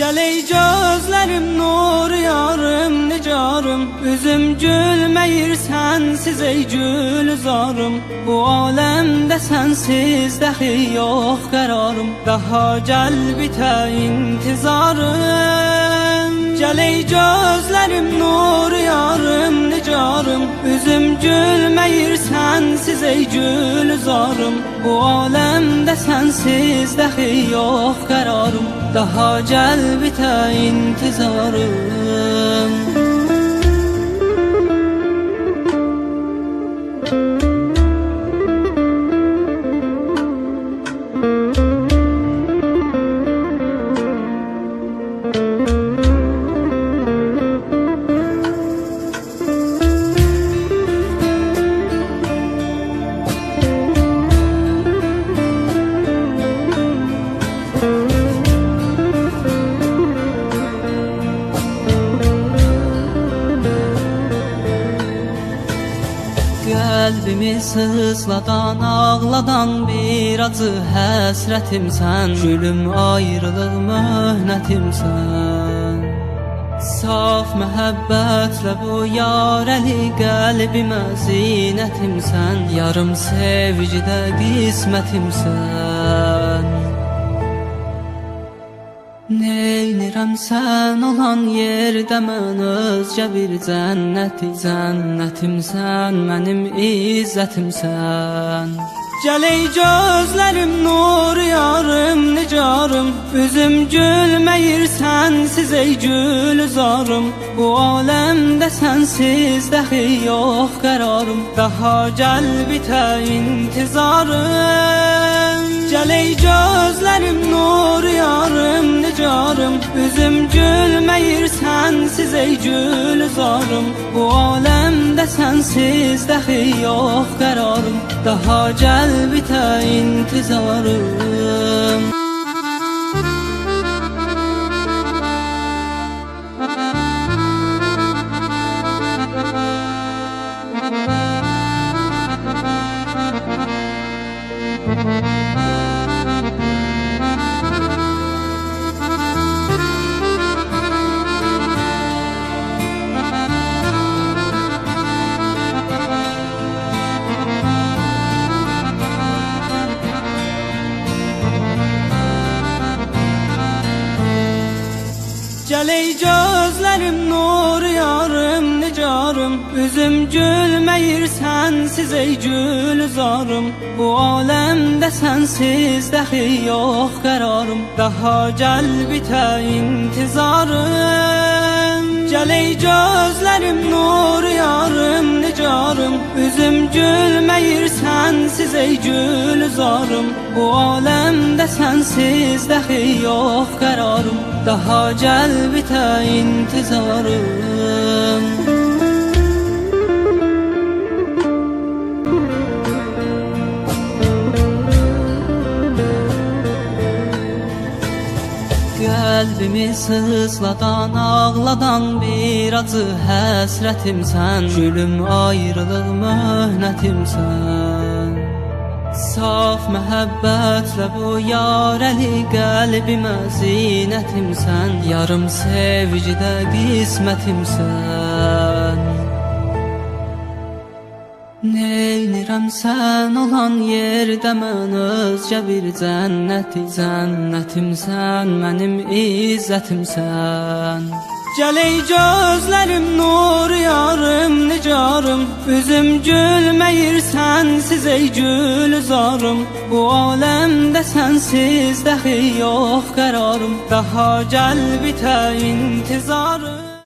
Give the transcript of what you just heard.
Cəley gözlərim nur yarım nicarım Üzüm gülmeyir sensiz ey gülzarım Bu alemde sensiz dahi yok kararım. Daha gel bite intizarım. Gel ey gözlerim nur yarım nicarım. Üzüm gülmeyir sensiz ey gülzarım Bu alemde sensiz dahi yok kararım. Daha gel bite intizarım Kalbimi sızladan ağladan bir acı həsrətim sən. Gülüm ayrılıq möhnətim sən. Saf məhəbbətlə bu yarəli qəlbimə zinətim sən. Yarım sevgidə qismətim Neynirəm sən olan yerdə mən özcə bir cənnəti Cənnətimsən, mənim izzətimsən Gəl ey gözlərim nur yarım nicarım Üzüm gülməyir sənsiz ey gülzarım Bu aləmdə sənsiz dəxi yox qərarım Daha gəl bitə intizarım. Gəl ey gözlərim nur nicarım Üzüm gülməyir sənsiz ey gülzarım Bu aləmdə sənsiz dəxi yox qərarım Daha gəl bitə intizarım Gəl ey gözlərim nur yarım nicarım. Üzüm gülməyir sənsiz ey gülzarım. Bu aləmdə sənsiz dəxi yox qərarım Daha gəl bitə intizarım. Gəl ey gözlərim nur yarım nicarım. Üzüm gülməyir sənsiz ey gülzarım Bu aləmdə sənsiz dəxi yox qərarım Daha gəl bitə intizarım. Qəlbimi sızladan, ağladan bir acı həsrətim sən Gülüm ayrılıq möhnətimsən Saf məhəbbətlə bu yarəli qəlbimə zinətimsən Yarım sevgidə qismətimsən Neynirəm sən olan yerdə mən özcə bir cənnəti Cənnətimsən, mənim izzətimsən Gəl ey gözlərim nur yarım nicarım Üzüm gülməyir sənsiz ey gülzarım Bu aləmdə sənsiz dəxi yox qərarım Daha gəl bitə intizarım